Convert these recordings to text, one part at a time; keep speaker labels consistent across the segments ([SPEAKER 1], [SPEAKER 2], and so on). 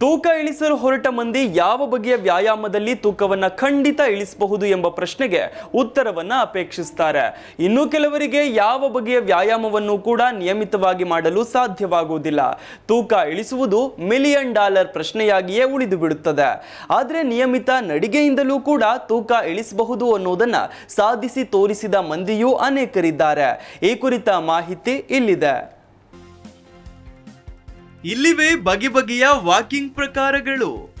[SPEAKER 1] ತೂಕ ಇಳಿಸಲು ಹೊರಟ ಮಂದಿ ಯಾವ ಬಗೆಯ ವ್ಯಾಯಾಮದಲ್ಲಿ ತೂಕವನ್ನು ಖಂಡಿತ ಇಳಿಸಬಹುದು ಎಂಬ ಪ್ರಶ್ನೆಗೆ ಉತ್ತರವನ್ನು ಅಪೇಕ್ಷಿಸ್ತಾರೆ. ಇನ್ನು ಕೆಲವರಿಗೆ ಯಾವ ಬಗೆಯ ವ್ಯಾಯಾಮವನ್ನು ಕೂಡ ನಿಯಮಿತವಾಗಿ ಮಾಡಲು ಸಾಧ್ಯವಾಗುವುದಿಲ್ಲ. ತೂಕ ಇಳಿಸುವುದು ಮಿಲಿಯನ್ ಡಾಲರ್ ಪ್ರಶ್ನೆಯಾಗಿಯೇ ಉಳಿದು ಬಿಡುತ್ತದೆ ಆದರೆ ನಿಯಮಿತ ನಡಿಗೆಯಿಂದಲೂ ಕೂಡ ತೂಕ ಇಳಿಸಬಹುದು ಅನ್ನೋದನ್ನು ಸಾಧಿಸಿ ತೋರಿಸಿದ ಮಂದಿಯೂ ಅನೇಕರಿದ್ದಾರೆ. ಈ ಕುರಿತ ಮಾಹಿತಿ ಇಲ್ಲಿದೆ. ಇಲ್ಲಿವೆ ಬಗೆ ಬಗೆಯ ವಾಕಿಂಗ್ ಪ್ರಕಾರಗಳು.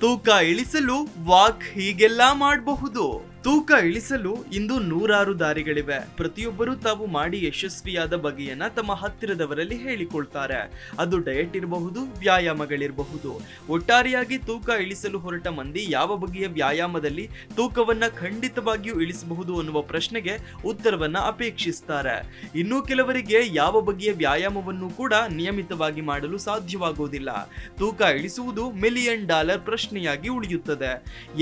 [SPEAKER 1] ತೂಕ ಇಳಿಸಲು ವಾಕ್ ಹೀಗೆಲ್ಲ ಮಾಡಬಹುದು. ತೂಕ ಇಳಿಸಲು ಇಂದು ನೂರಾರು ದಾರಿಗಳಿವೆ. ಪ್ರತಿಯೊಬ್ಬರು ತಾವು ಮಾಡಿ ಯಶಸ್ವಿಯಾದ ಬಗೆಯನ್ನ ತಮ್ಮ ಹತ್ತಿರದವರಲ್ಲಿ ಹೇಳಿಕೊಳ್ತಾರೆ. ಅದು ಡಯಟ್ ಇರಬಹುದು, ವ್ಯಾಯಾಮಗಳಿರಬಹುದು. ಒಟ್ಟಾರೆಯಾಗಿ ತೂಕ ಇಳಿಸಲು ಹೊರಟ ಮಂದಿ ಯಾವ ಬಗೆಯ ವ್ಯಾಯಾಮದಲ್ಲಿ ತೂಕವನ್ನ ಖಂಡಿತವಾಗಿಯೂ ಇಳಿಸಬಹುದು ಅನ್ನುವ ಪ್ರಶ್ನೆಗೆ ಉತ್ತರವನ್ನ ಅಪೇಕ್ಷಿಸ್ತಾರೆ. ಇನ್ನು ಕೆಲವರಿಗೆ ಯಾವ ಬಗೆಯ ವ್ಯಾಯಾಮವನ್ನು ಕೂಡ ನಿಯಮಿತವಾಗಿ ಮಾಡಲು ಸಾಧ್ಯವಾಗುವುದಿಲ್ಲ ತೂಕ ಇಳಿಸುವುದು ಮಿಲಿಯನ್ ಡಾಲರ್ ಪ್ರಶ್ನೆಯಾಗಿ ಉಳಿಯುತ್ತದೆ.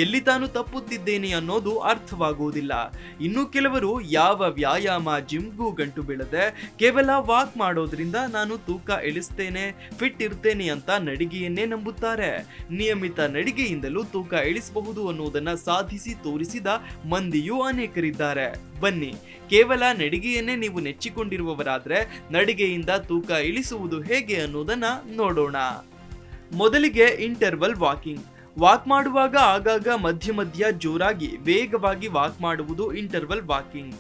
[SPEAKER 1] ಎಲ್ಲಿ ತಾನು ತಪ್ಪುತ್ತಿದ್ದೇನೆ ಅನ್ನೋದು ಅರ್ಥವಾಗುವುದಿಲ್ಲ ಇನ್ನು ಕೆಲವರು ಯಾವ ವ್ಯಾಯಾಮ ಜಿಮ್ಗೂ ಗಂಟು ಬೀಳದೆ ಕೇವಲ ವಾಕ್ ಮಾಡೋದ್ರಿಂದ ನಾನು ತೂಕ ಇಳಿಸ್ತೇನೆ, ಫಿಟ್ ಇರ್ತೇನೆ ಅಂತ ನಡಿಗೆಯನ್ನೇ ನಂಬುತ್ತಾರೆ. ನಿಯಮಿತ ನಡಿಗೆಯಿಂದಲೂ ತೂಕ ಇಳಿಸಬಹುದು ಅನ್ನುವುದನ್ನು ಸಾಧಿಸಿ ತೋರಿಸಿದ ಮಂದಿಯೂ ಅನೇಕರಿದ್ದಾರೆ. ಬನ್ನಿ, ಕೇವಲ ನಡಿಗೆಯನ್ನೇ ನೀವು ನೆಚ್ಚಿಕೊಂಡಿರುವವರಾದ್ರೆ ನಡಿಗೆಯಿಂದ ತೂಕ ಇಳಿಸುವುದು ಹೇಗೆ ಅನ್ನೋದನ್ನ ನೋಡೋಣ. ಮೊದಲಿಗೆ ಇಂಟರ್ವಲ್ ವಾಕಿಂಗ್ ವಾಕ್ ಮಾಡುವಾಗ ಆಗಾಗ ಮಧ್ಯ ಮಧ್ಯ ಜೋರಾಗಿ ವೇಗವಾಗಿ ವಾಕ್ ಮಾಡುವುದು ಇಂಟರ್ವಲ್ ವಾಕಿಂಗ್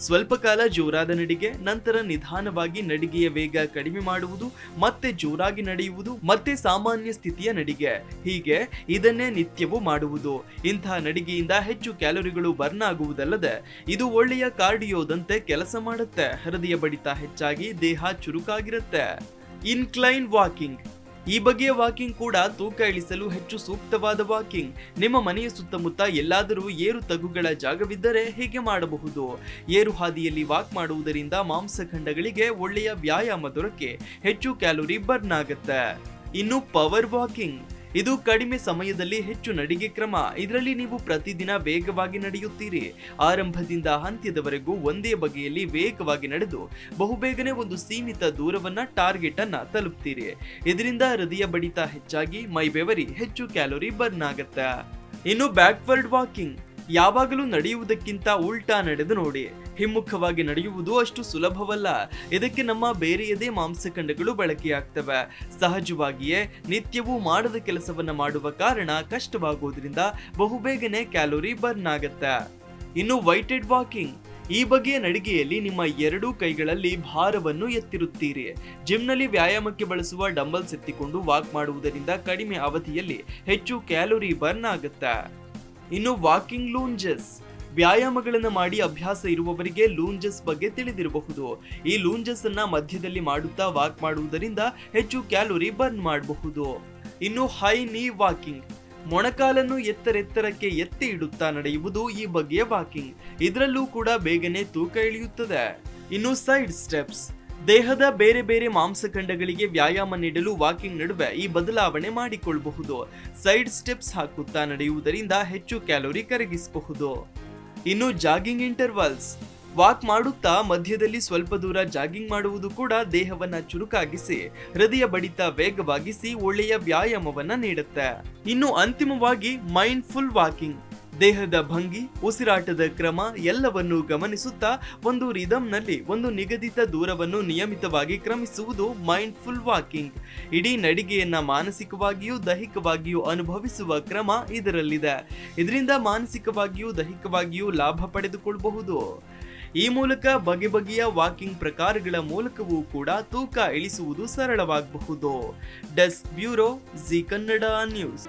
[SPEAKER 1] ಸ್ವಲ್ಪ ಕಾಲ ಜೋರಾದ ನಡಿಗೆ, ನಂತರ ನಿಧಾನವಾಗಿ ನಡಿಗೆಯ ವೇಗ ಕಡಿಮೆ ಮಾಡುವುದು, ಮತ್ತೆ ಜೋರಾಗಿ ನಡೆಯುವುದು, ಮತ್ತೆ ಸಾಮಾನ್ಯ ಸ್ಥಿತಿಯ ನಡಿಗೆ. ಹೀಗೆ ಇದನ್ನೇ ನಿತ್ಯವೂ ಮಾಡುವುದು. ಇಂತಹ ನಡಿಗೆಯಿಂದ ಹೆಚ್ಚು ಕ್ಯಾಲೋರಿಗಳು ಬರ್ನ್ ಆಗುವುದಲ್ಲದೆ, ಇದು ಒಳ್ಳೆಯ ಕಾರ್ಡಿಯೋದಂತೆ ಕೆಲಸ ಮಾಡುತ್ತೆ. ಹೃದಯ ಬಡಿತ ಹೆಚ್ಚಾಗಿ, ದೇಹ ಚುರುಕಾಗಿರುತ್ತೆ. ಇನ್ಕ್ಲೈನ್ ವಾಕಿಂಗ್ ಈ ಬಗೆಯ ವಾಕಿಂಗ್ ಕೂಡ ತೂಕ ಇಳಿಸಲು ಹೆಚ್ಚು ಸೂಕ್ತವಾದ ವಾಕಿಂಗ್. ನಿಮ್ಮ ಮನೆಯ ಸುತ್ತಮುತ್ತ ಎಲ್ಲಾದರೂ ಏರು ತಗುಗಳ ಜಾಗವಿದ್ದರೆ ಹೀಗೆ ಮಾಡಬಹುದು? ಏರು ಹಾದಿಯಲ್ಲಿ ವಾಕ್ ಮಾಡುವುದರಿಂದ ಮಾಂಸಖಂಡಗಳಿಗೆ ಒಳ್ಳೆಯ ವ್ಯಾಯಾಮ ದೊರಕೆ, ಹೆಚ್ಚು ಕ್ಯಾಲೋರಿ ಬರ್ನ್ ಆಗುತ್ತೆ. ಇನ್ನು ಪವರ್ ವಾಕಿಂಗ್. ಇದು ಕಡಿಮೆ ಸಮಯದಲ್ಲಿ ಹೆಚ್ಚು ನಡಿಗೆ ಕ್ರಮ. ಇದರಲ್ಲಿ ನೀವು ಪ್ರತಿದಿನ ವೇಗವಾಗಿ ನಡೆಯುತ್ತೀರಿ. ಆರಂಭದಿಂದ ಅಂತ್ಯದವರೆಗೂ ಒಂದೇ ಬಗೆಯಲ್ಲಿ ವೇಗವಾಗಿ ನಡೆದು, ಬಹುಬೇಗನೆ ಒಂದು ಸೀಮಿತ ದೂರವನ್ನ ಟಾರ್ಗೆಟ್ ಅನ್ನ ತಲುಪ್ತೀರಿ. ಇದರಿಂದ ಹೃದಯ ಬಡಿತ ಹೆಚ್ಚಾಗಿ, ಮೈ ಬೆವರಿ ಹೆಚ್ಚು ಕ್ಯಾಲೋರಿ ಬರ್ನ್ ಆಗತ್ತೆ. ಇನ್ನು ಬ್ಯಾಕ್ವರ್ಡ್ ವಾಕಿಂಗ್. ಯಾವಾಗಲೂ ನಡೆಯುವುದಕ್ಕಿಂತ ಉಲ್ಟಾ ನಡೆದು ನೋಡಿ, ಹಿಮ್ಮುಖವಾಗಿ ನಡೆಯುವುದು ಅಷ್ಟು ಸುಲಭವಲ್ಲ. ಇದಕ್ಕೆ ನಮ್ಮ ಬೇರೆಯದೇ ಮಾಂಸಖಂಡಗಳು ಬಳಕೆಯಾಗ್ತವೆ. ಸಹಜವಾಗಿಯೇ, ನಿತ್ಯವೂ ಮಾಡದ ಕೆಲಸವನ್ನ ಮಾಡುವ ಕಾರಣ ಕಷ್ಟವಾಗುವುದರಿಂದ ಬಹುಬೇಗನೆ ಕ್ಯಾಲೋರಿ ಬರ್ನ್ ಆಗತ್ತೆ. ಇನ್ನು ವೈಟೆಡ್ ವಾಕಿಂಗ್. ಈ ಬಗೆಯ ನಡಿಗೆಯಲ್ಲಿ ನಿಮ್ಮ ಎರಡೂ ಕೈಗಳಲ್ಲಿ ಭಾರವನ್ನು ಎತ್ತಿರುತ್ತೀರಿ. ಜಿಮ್ನಲ್ಲಿ ವ್ಯಾಯಾಮಕ್ಕೆ ಬಳಸುವ ಡಂಬಲ್ಸ್ ಎತ್ತಿಕೊಂಡು ವಾಕ್ ಮಾಡುವುದರಿಂದ ಕಡಿಮೆ ಅವಧಿಯಲ್ಲಿ ಹೆಚ್ಚು ಕ್ಯಾಲೋರಿ ಬರ್ನ್ ಆಗುತ್ತೆ. ಇನ್ನು ವಾಕಿಂಗ್ ಲೂಂಜಸ್ ವ್ಯಾಯಾಮಗಳನ್ನು ಮಾಡಿ ಅಭ್ಯಾಸ ಇರುವವರಿಗೆ ಲೂಂಜಸ್ ಬಗ್ಗೆ ತಿಳಿದಿರಬಹುದು. ಈ ಲೂಂಜಸ್ ಅನ್ನ ಮಧ್ಯದಲ್ಲಿ ಮಾಡುತ್ತಾ ವಾಕ್ ಮಾಡುವುದರಿಂದ ಹೆಚ್ಚು ಕ್ಯಾಲೋರಿ ಬರ್ನ್ ಮಾಡಬಹುದು. ಇನ್ನು ಹೈ ನೀ ವಾಕಿಂಗ್ ಮೊಣಕಾಲನ್ನು ಎತ್ತರೆತ್ತರಕ್ಕೆ ಎತ್ತಿ ಇಡುತ್ತಾ ನಡೆಯುವುದು ಈ ಬಗೆಯ ವಾಕಿಂಗ್ ಇದರಲ್ಲೂ ಕೂಡ ಬೇಗನೆ ತೂಕ ಇಳಿಯುತ್ತದೆ. ಇನ್ನು ಸೈಡ್ ಸ್ಟೆಪ್ಸ್ ದೇಹದ ಬೇರೆ ಬೇರೆ ಮಾಂಸಖಂಡಗಳಿಗೆ ವ್ಯಾಯಾಮ ನೀಡಲು ವಾಕಿಂಗ್ ನಡುವೆ ಈ ಬದಲಾವಣೆ ಮಾಡಿಕೊಳ್ಳಬಹುದು. ಸೈಡ್ ಸ್ಟೆಪ್ಸ್ ಹಾಕುತ್ತಾ ನಡೆಯುವುದರಿಂದ ಹೆಚ್ಚು ಕ್ಯಾಲೋರಿ ಕರಗಿಸಬಹುದು. ಇನ್ನು ಜಾಗಿಂಗ್ ಇಂಟರ್ವಲ್ಸ್ ವಾಕ್ ಮಾಡುತ್ತಾ ಮಧ್ಯದಲ್ಲಿ ಸ್ವಲ್ಪ ದೂರ ಜಾಗಿಂಗ್ ಮಾಡುವುದು ಕೂಡ ದೇಹವನ್ನ ಚುರುಕಾಗಿಸಿ, ಹೃದಯ ಬಡಿತ ವೇಗವಾಗಿಸಿ ಒಳ್ಳೆಯ ವ್ಯಾಯಾಮವನ್ನ ನೀಡುತ್ತೆ. ಇನ್ನು ಅಂತಿಮವಾಗಿ ಮೈಂಡ್ಫುಲ್ ವಾಕಿಂಗ್ ದೇಹದ ಭಂಗಿ, ಉಸಿರಾಟದ ಕ್ರಮ ಎಲ್ಲವನ್ನೂ ಗಮನಿಸುತ್ತಾ ಒಂದು ರಿದಮ್ನಲ್ಲಿ ಒಂದು ನಿಗದಿತ ದೂರವನ್ನು ನಿಯಮಿತವಾಗಿ ಕ್ರಮಿಸುವುದು ಮೈಂಡ್ಫುಲ್ ವಾಕಿಂಗ್ ಇಡೀ ನಡಿಗೆಯನ್ನ ಮಾನಸಿಕವಾಗಿಯೂ ದೈಹಿಕವಾಗಿಯೂ ಅನುಭವಿಸುವ ಕ್ರಮ ಇದರಲ್ಲಿದೆ. ಇದರಿಂದ ಮಾನಸಿಕವಾಗಿಯೂ ದೈಹಿಕವಾಗಿಯೂ ಲಾಭ ಪಡೆದುಕೊಳ್ಳಬಹುದು ಈ ಮೂಲಕ ಬಗೆ ಬಗೆಯ ವಾಕಿಂಗ್ ಪ್ರಕಾರಗಳ ಮೂಲಕವೂ ಕೂಡ ತೂಕ ಇಳಿಸುವುದು ಸರಳವಾಗಬಹುದು. Desk bureau Zee Kannada news